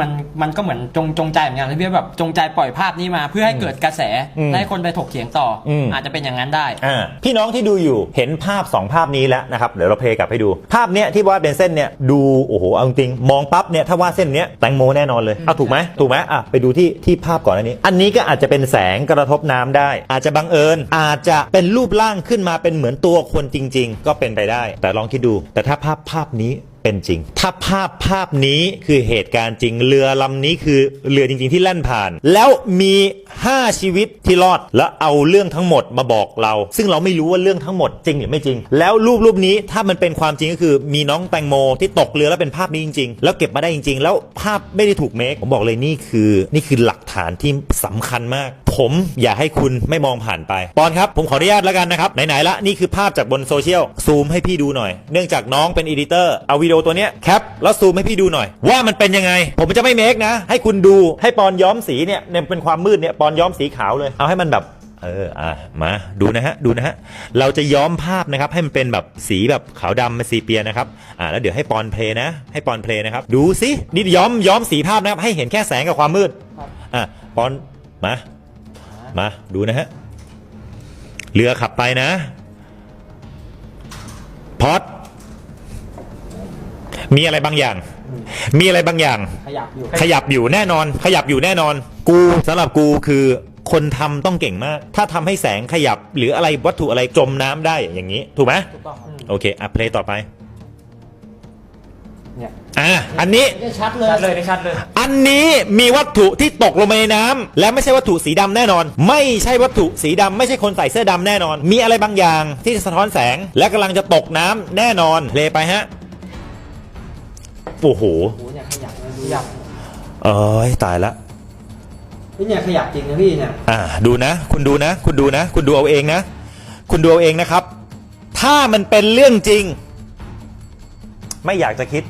มันมันก็เหมือนจงจงใจเหมือนกันที่พี่แบบจงใจปล่อยภาพนี้มาเพื่อให้เกิดกระแสอืมให้คนไปถกเถียงต่ออม อาจจะเป็นอย่างนั้นได้ อ่าพี่น้องที่ดูอยู่เห็นภาพ 2 ภาพนี้แล้วนะครับเดี๋ยวเราเพลย์กลับให้ดู ภาพเนี้ยที่วาดเป็นเส้นเนี่ยดูโอ้โหเอาจริงๆมองปั๊บเนี่ยถ้าวาดเส้นเนี้ยแตงโมแน่นอนเลยเอาถูกไหมถูกไหมอะไปดูที่ที่ภาพก่อนอันนี้ อันนี้ก็อาจจะเป็นแสงกระทบน้ำได้ อาจจะบังเอิญ อาจจะเป็นรูปร่างขึ้นมาเป็นเหมือนตัวคนจริง ๆ ก็เป็นไปได้ แต่ลองคิดดู แต่ถ้าภาพภาพนี้เป็นจริง ถ้าภาพภาพนี้คือเหตุการณ์จริง เรือลำนี้คือเรือจริง ๆ ที่แล่นผ่าน แล้วมี 5 ชีวิตที่รอดแล้วเอาเรื่องทั้งหมดมาบอกเรา ซึ่งเราไม่รู้ว่าเรื่องทั้งหมดจริงหรือไม่จริง แล้วรูปรูปนี้ถ้ามันเป็นความจริงก็คือ มีน้องแตงโมที่ตกเรือแล้วเป็นภาพนี้จริง ๆ แล้วเก็บมาได้จริง ๆ แล้วภาพไม่ได้ถูกเมคผมบอกเลยนี่คือ นี่คือหลักฐานที่สำคัญมากผมอยากให้คุณไม่มองผ่านไปปอนครับผมขออนุญาตแล้วกันนะครับไหนๆละนี่คือภาพจากบนโซเชียลซูมให้พี่ดูหน่อย เนื่องจากน้องเป็นอีดิเตอร์เอาวิดีโอตัวเนี้ยแคปแล้วซูมให้พี่ดูหน่อย ว่ามันเป็นยังไง ผมจะไม่เมคนะ ให้คุณดูให้ปอนย้อมสีเนี่ยเนี่ยเป็นความมืดเนี่ยปอนย้อมสีขาวเลยเอาให้มันแบบเออ อะ มาดูนะฮะ ดูนะฮะ เราจะย้อมภาพนะครับ ให้มันเป็นแบบสีแบบขาวดำเป็นซีเปียนะครับ อ่าแล้วเดี๋ยวให้ปอนเพลนะ ให้ปอนเพลนะครับ ดูสิ นี่ย้อมย้อมสีภาพนะครับ ให้เห็นแค่แสงกับความมืดครับอะ ปอน มา มา ดูนะฮะ เรือขับไปนะ พอดมีอะไรบางอย่าง มีอะไรบางอย่าง ขยับอยู่ขยับอยู่แน่นอน ขยับอยู่แน่นอน กูสำหรับกูคือคนทำต้องเก่งมาก ถ้าทำให้แสงขยับ หรืออะไรวัตถุอะไรจมน้ำได้อย่างนี้ ถูกไหมถูกต้องอืมโอเค อะเพลย์ต่อไป เนี่ยอะอันนี้นี่ชัดเลยชัดเลยนี่ชัดเลย อันนี้มีวัตถุที่ตกลงไปในน้ำและไม่ใช่วัตถุสีดำแน่นอน ไม่ใช่วัตถุสีดำไม่ใช่คนใส่เสื้อดำแน่นอน มีอะไรบางอย่างที่สะท้อนแสง และกำลังจะตกน้ำแน่นอนเพลย์ไปฮะโอ้โหโอ้โหเนี่ยขยับเลยขยับเอ้ยตายละนี่เนี่ยขยับจริงนะพี่เนี่ยอ่าดูนะ คุณดูนะ คุณดูนะ คุณดูเอาเองนะ คุณดูเอาเองนะครับ ถ้ามันเป็นเรื่องจริง ไม่อยากจะคิด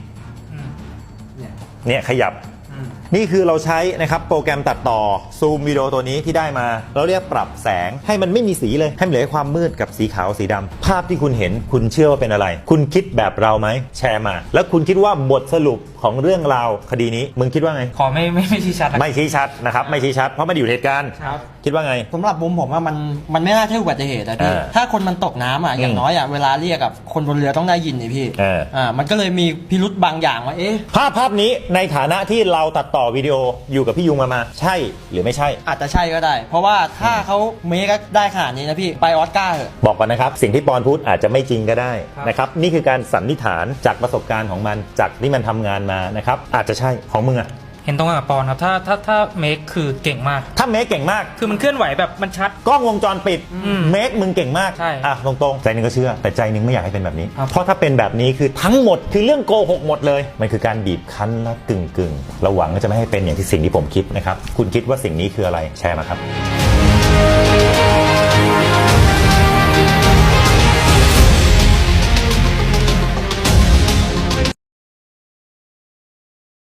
เนี่ยขยับ นี่คือเราใช้นะครับโปรแกรมตัดต่อซูมวิดีโอตัวนี้ที่ได้มา เราเรียกปรับแสงให้มันไม่มีสีเลย ให้มันเหลือความมืดกับสีขาวสีดำภาพที่คุณเห็นคุณเชื่อว่าเป็นอะไร คุณคิดแบบเราไหมแชร์มา แล้วคุณคิดว่าบทสรุปของเรื่องราวคดีนี้มึงคิดว่าไง ขอไม่ไม่ไม่ชี้ชัดนะไม่ชี้ชัดนะครับไม่ชี้ชัดเพราะไม่ได้อยู่ในเหตุการณ์ครับ คิดว่าไง สำหรับมุมผมว่ามันมันไม่น่าใช่อุบัติเหตุอะพี่เออถ้าคนมันตกน้ำอะอย่างอืมน้อยอะเวลาเรียกกับคนบนเรือต้องได้ยินนี่พี่เอออ่ามันก็เลยมีพิรุษบางอย่างว่าเอ๊ะ ภาพภาพนี้ในฐานะที่เราตัดต่อวิดีโออยู่กับพี่ยุงมามาใช่หรือไม่ใช่ อาจจะใช่ก็ได้ เพราะว่าถ้าเขาเมคได้ขนาดนี้นะพี่ไปออสการ์เถอะบอกก่อนนะครับ สิ่งที่ปอนพูดอาจจะไม่จริงก็ได้ครับนะครับนี่คือการสันนิษฐานจากประสบการณ์ของมันจากที่มันทำงานมานะครับอาจจะใช่ของมึงอะ เห็นตรงกับปอนครับ ถ้าถ้าถ้าเมคคือเก่งมาก ถ้าเมคเก่งมาก คือมันเคลื่อนไหวแบบมันชัด กล้องวงจรปิดอืมเมคมึงเก่งมากใช่อะตรงๆใจหนึงก็เชื่อ แต่ใจหนึงไม่อยากให้เป็นแบบนี้ครับเพราะถ้าเป็นแบบนี้คือทั้งหมดคือเรื่องโกหกหมดเลย มันคือการบีบคั้นและกึ่งกึ่งๆเราหวังว่าจะไม่ให้เป็นอย่างที่สิ่งที่ผมคิดนะครับ คุณคิดว่าสิ่งนี้คืออะไรแชร์มาครับ